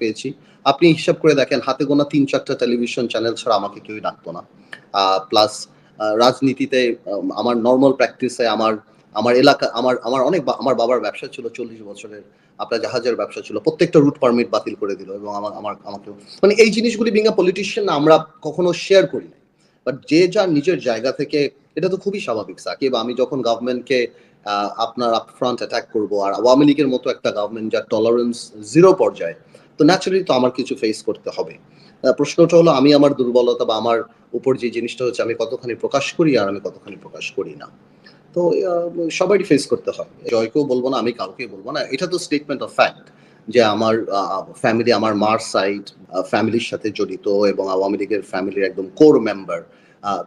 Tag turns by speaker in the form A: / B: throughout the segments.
A: পেয়েছি। আপনি হিসাব করে দেখেন, হাতে গোনা তিন, চারটা টেলিভিশন চ্যানেল ছাড়া আমাকে কেউই ডাকতো না। প্লাস রাজনীতিতে আমার নর্মাল প্র্যাকটিসে আমার আমার এলাকা, আমার আমার অনেক আমার বাবার ব্যবসা ছিল চল্লিশ বছরের, আপনার জাহাজের ব্যবসা ছিল। প্রত্যেকটা রুট পারমিট বাতিল করে দিল এবং আমার আমার আমাকে মানে এই জিনিসগুলি বিং পলিটিশিয়ান আমরা কখনো শেয়ার করি না বাট যে যার নিজের জায়গা থেকে, এটা তো খুবই স্বাভাবিক, সাকিব। আমি যখন গভর্নমেন্টকে আপনার আপফ্রন্ট অ্যাটাক করব, আর আওয়ামী লীগের মতো একটা গভর্নমেন্ট যার টলারেন্স জিরো পর্যায়ে তো ন্যাচারালি তো আমার কিছু ফেস করতে হবে। প্রশ্নটা হলো, আমি আমার দুর্বলতা বা আমার উপর যে জিনিসটা হচ্ছে, আমি কতখানি প্রকাশ করি আর আমি কতখানি প্রকাশ করি না? তো সবারই ফেস করতে হয়। জয়কেও বলব না, আমি কাউকে বলব না। এটা তো স্টেটমেন্ট অফ ফ্যাক্ট যে আমার ফ্যামিলি আমার মার সাইড ফ্যামিলির সাথে জড়িত এবং আওয়ামী লীগের ফ্যামিলির একদম কোর মেম্বার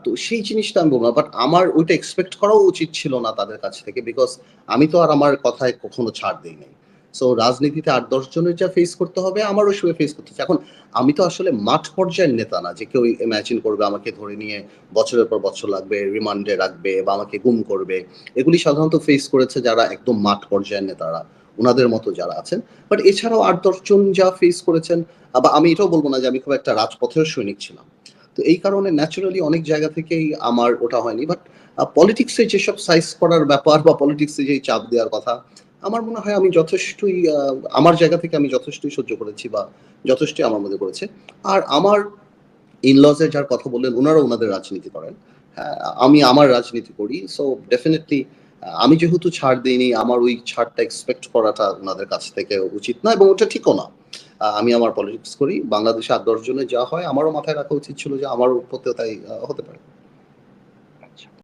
A: তো সেই জিনিসটা আমি বলব না বাট আমার ওইটা এক্সপেক্ট করাও উচিত ছিল না তাদের কাছ থেকে বিকজ আমি তো আর আমার কথায় কখনো ছাড় দিই নাই সো রাজনীতিতে আট, দশ জনের যা ফেস করতে হবে, আমারও সে ফেস করতে এখন আমি তো আসলে মাঠ পর্যায়ের নেতা না, যে কেউ ইমাজিন করবে আমাকে ধরে নিয়ে বছরের পর বছর লাগবে রিমান্ডে রাখবে বা আমাকে গুম করবে। এগুলি সাধারণত ফেস করেছে যারা একদম মাঠ পর্যায়ের নেতারা, ওনাদের মতো যারা আছেন। বাট এছাড়াও আট দশজন যা ফেস করেছেন বা আমি এটাও বলব না যে আমি খুব একটা রাজপথের সৈনিক ছিলাম। তো এই কারণে ন্যাচারালি অনেক জায়গা থেকেই আমার ওটা হয়নি। বাট পলিটিক্সে যেসব সাইজ করার ব্যাপার বা পলিটিক্সে যে চাপ দেওয়ার কথা আমার মনে হয় আমি যথেষ্টই আমার জায়গা থেকে আমি যথেষ্টই সহ্য করেছি বা যথেষ্টই আমার মধ্যে করেছে। আর আমার ইনলজে যার কথা বললেন ওনারা ওনাদের রাজনীতি করেন। হ্যাঁ, আমি আমার রাজনীতি করি সো ডেফিনেটলি আমি যেহেতু ছাড় দিইনি আমার ওই ছাড়টা এক্সপেক্ট করাটা ওনাদের কাছ থেকে উচিত না এবং ওটা ঠিকও না। আমি আমার পলিটিক্স করি বাংলাদেশে আট দশ জনে যা হয় আমারও মাথায় রাখা উচিত ছিল যে আমারও প্রত্যেও তাই হতে পারে।